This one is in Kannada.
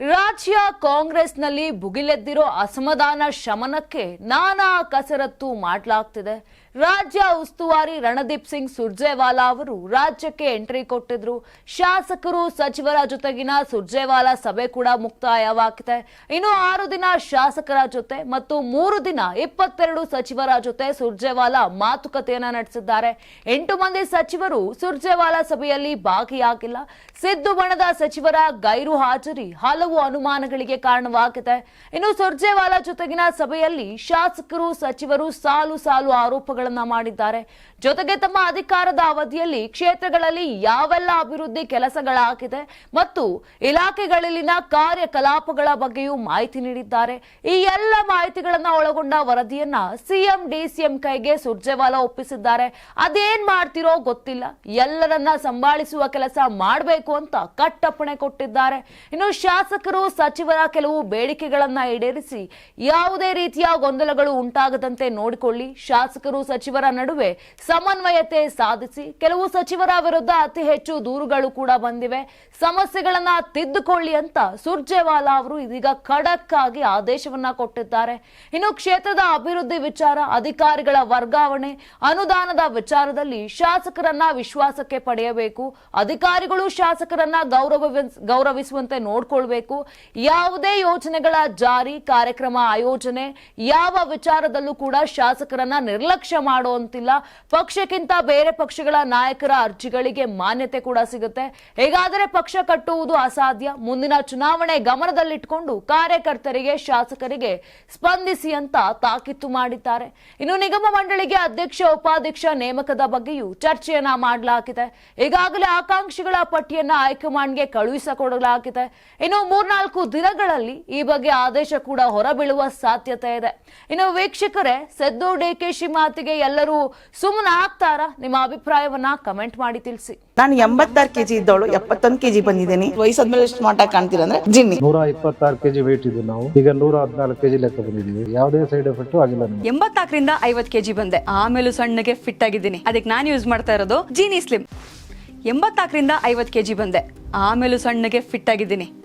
ರಾಜ್ಯ ಕಾಂಗ್ರೆಸ್ನಲ್ಲಿ ಭುಗಿಲೆದ್ದಿರೋ ಅಸಮಾಧಾನ ಶಮನಕ್ಕೆ ನಾನಾ ಕಸರತ್ತು ಮಾಡಲಾಗ್ತಿದೆ. ರಾಜ್ಯ ಉಸ್ತುವಾರಿ ರಣದೀಪ್ ಸಿಂಗ್ ಸುರ್ಜೇವಾಲಾ ಅವರು ರಾಜ್ಯಕ್ಕೆ ಎಂಟ್ರಿ ಕೊಟ್ಟಿದ್ರು. ಶಾಸಕರು ಸಚಿವರ ಜೊತೆಗಿನ ಸುರ್ಜೇವಾಲಾ ಸಭೆ ಕೂಡ ಮುಕ್ತಾಯವಾಗಿದೆ. ಇನ್ನು ಆರು ದಿನ ಶಾಸಕರ ಜೊತೆ ಮತ್ತು ಮೂರು ದಿನ ಇಪ್ಪತ್ತೆರಡು ಸಚಿವರ ಜೊತೆ ಸುರ್ಜೇವಾಲಾ ಮಾತುಕತೆಯನ್ನ ನಡೆಸಿದ್ದಾರೆ. ಎಂಟು ಮಂದಿ ಸಚಿವರು ಸುರ್ಜೇವಾಲಾ ಸಭೆಯಲ್ಲಿ ಭಾಗಿಯಾಗಿಲ್ಲ. ಸಿದ್ದು ಬಣದ ಸಚಿವರ ಗೈರು ಹಾಜರಿ. ಹಲವು ಅನುಮಾನಗಳಿಗೆ ಕಾರಣವಾಗಿದೆ. ಇನ್ನು ಸುರ್ಜೇವಾಲಾ ಜೊತೆಗಿನ ಸಭೆಯಲ್ಲಿ ಶಾಸಕರು, ಸಚಿವರು ಸಾಲು ಸಾಲು ಆರೋಪಗಳನ್ನ ಮಾಡಿದ್ದಾರೆ. ಜೊತೆಗೆ ತಮ್ಮ ಅಧಿಕಾರದ ಅವಧಿಯಲ್ಲಿ ಕ್ಷೇತ್ರಗಳಲ್ಲಿ ಯಾವೆಲ್ಲ ಅಭಿವೃದ್ಧಿ ಕೆಲಸಗಳಾಗಿದೆ ಮತ್ತು ಇಲಾಖೆಗಳಲ್ಲಿನ ಕಾರ್ಯಕಲಾಪಗಳ ಬಗ್ಗೆಯೂ ಮಾಹಿತಿ ನೀಡಿದ್ದಾರೆ. ಈ ಎಲ್ಲ ಮಾಹಿತಿಗಳನ್ನ ಒಳಗೊಂಡ ವರದಿಯನ್ನ ಸಿಎಂ, ಡಿಸಿಎಂ ಕೈಗೆ ಸುರ್ಜೇವಾಲಾ ಒಪ್ಪಿಸಿದ್ದಾರೆ. ಅದೇನ್ ಮಾಡ್ತಿರೋ ಗೊತ್ತಿಲ್ಲ. ಎಲ್ಲರನ್ನ ಸಂಭಾಳಿಸುವ ಕೆಲಸ ಮಾಡಬೇಕು ಅಂತ ಕಟ್ಟಪ್ಪಣೆ ಕೊಟ್ಟಿದ್ದಾರೆ. ಇನ್ನು ಶಾಸಕರು, ಸಚಿವರ ಕೆಲವು ಬೇಡಿಕೆಗಳನ್ನ ಈಡೇರಿಸಿ ಯಾವುದೇ ರೀತಿಯ ಗೊಂದಲಗಳು ಉಂಟಾಗದಂತೆ ನೋಡಿಕೊಳ್ಳಿ. ಶಾಸಕರು, ಸಚಿವರ ನಡುವೆ ಸಮನ್ವಯತೆ ಸಾಧಿಸಿ, ಕೆಲವು ಸಚಿವರ ವಿರುದ್ಧ ಅತಿ ಹೆಚ್ಚು ದೂರುಗಳು ಕೂಡ ಬಂದಿವೆ. ಸಮಸ್ಯೆಗಳನ್ನ ತಿದ್ದುಕೊಳ್ಳಿ ಅಂತ ಸುರ್ಜೇವಾಲಾ ಅವರು ಇದೀಗ ಖಡಕ್ ಆಗಿ ಆದೇಶವನ್ನ ಕೊಟ್ಟಿದ್ದಾರೆ. ಇನ್ನು ಕ್ಷೇತ್ರದ ಅಭಿವೃದ್ಧಿ ವಿಚಾರ, ಅಧಿಕಾರಿಗಳ ವರ್ಗಾವಣೆ, ಅನುದಾನದ ವಿಚಾರದಲ್ಲಿ ಶಾಸಕರನ್ನ ವಿಶ್ವಾಸಕ್ಕೆ ಪಡೆಯಬೇಕು. ಅಧಿಕಾರಿಗಳು ಶಾಸಕರನ್ನ ಗೌರವ ಗೌರವಿಸುವಂತೆ ನೋಡ್ಕೊಳ್ಬೇಕು. ಯಾವುದೇ ಯೋಜನೆಗಳ ಜಾರಿ ಕಾರ್ಯಕ್ರಮ ಆಯೋಜನೆ ಯಾವ ವಿಚಾರದಲ್ಲೂ ಕೂಡ ಶಾಸಕರನ್ನ ನಿರ್ಲಕ್ಷ್ಯ ಮಾಡುವಂತಿಲ್ಲ. ಪಕ್ಷಕ್ಕಿಂತ ಬೇರೆ ಪಕ್ಷಗಳ ನಾಯಕರ ಅರ್ಜಿಗಳಿಗೆ ಮಾನ್ಯತೆ ಕೂಡ ಸಿಗುತ್ತೆ. ಹೇಗಾದರೆ ಪಕ್ಷ ಕಟ್ಟುವುದು ಅಸಾಧ್ಯ? ಮುಂದಿನ ಚುನಾವಣೆ ಗಮನದಲ್ಲಿಟ್ಟುಕೊಂಡು ಕಾರ್ಯಕರ್ತರಿಗೆ, ಶಾಸಕರಿಗೆ ಸ್ಪಂದಿಸಿ ಅಂತ ತಾಕೀತು ಮಾಡಿದ್ದಾರೆ. ಇನ್ನು ನಿಗಮ ಮಂಡಳಿಗೆ ಅಧ್ಯಕ್ಷ, ಉಪಾಧ್ಯಕ್ಷ ನೇಮಕದ ಬಗ್ಗೆಯೂ ಚರ್ಚೆಯನ್ನ ಮಾಡಲಾಗಿದೆ. ಈಗಾಗಲೇ ಆಕಾಂಕ್ಷಿಗಳ ಪಟ್ಟಿಯನ್ನ ಹೈಕಮಾಂಡ್ಗೆ ಕಳುಹಿಸಿಕೊಡಲಾಗಿದೆ. ಇನ್ನು ಮೂರ್ನಾಲ್ಕು ದಿನಗಳಲ್ಲಿ ಈ ಬಗ್ಗೆ ಆದೇಶ ಕೂಡ ಹೊರಬೀಳುವ ಸಾಧ್ಯತೆ ಇದೆ. ಇನ್ನು ವೀಕ್ಷಕರೇ ಸದ್ದು ಡಿಕೆಶಿ ಮಾತಿಗೆ ಎಲ್ಲರೂ ಸುಮ್ಮನೆ ಆಗ್ತಾರಾ? ನಿಮ್ಮ ಅಭಿಪ್ರಾಯವನ್ನ ಕಮೆಂಟ್ ಮಾಡಿ ತಿಳಿಸಿ. ನಾನು ಎಂಬತ್ತಾರು ಕೆಜಿ ಇದ್ದವಳು ಎಪ್ಪತ್ತೊಂದು ಕೆಜಿ ಬಂದಿದ್ದೀನಿ. ವಯಸ್ಸಾದ್ಮೇಲೆ ಎಷ್ಟು ಮಾಟ ಕಾಣ್ತೀರ ಅಂದ್ರೆ ಜಿನ್ನಿ. ನೂರ ಇಪ್ಪತ್ತಾರು ಕೆಜಿ ವೇಟ್ ಇದ್ದು ನಾವು. ಈಗ ನೂರ ಹದಿನಾಲ್ಕು ಕೆಜಿ ಲೆಕ್ಕ ಬಂದಿದ್ದೀವಿ. ಯಾವುದೇ ಸೈಡ್ ಎಫೆಕ್ಟ್ ಆಗಿಲ್ಲ ಎಂಬತ್ನಾಲ್ಕರಿಂದ ಐವತ್ತು ಕೆಜಿ ಬಂದೆ. ಆಮೇಲೂ ಸಣ್ಣಗೆ ಫಿಟ್ ಆಗಿದ್ದೀನಿ. ಅದಕ್ಕೆ ನಾನು ಯೂಸ್ ಮಾಡ್ತಾ ಇರೋದು ಜೀನಿ ಸ್ಲಿಮ್ ಎಂಬತ್ನಾಲ್ಕರಿಂದ ಐವತ್ತು ಕೆಜಿ ಬಂದೆ. ಆಮೇಲೂ ಸಣ್ಣಗೆ ಫಿಟ್ ಆಗಿದ್ದೀನಿ.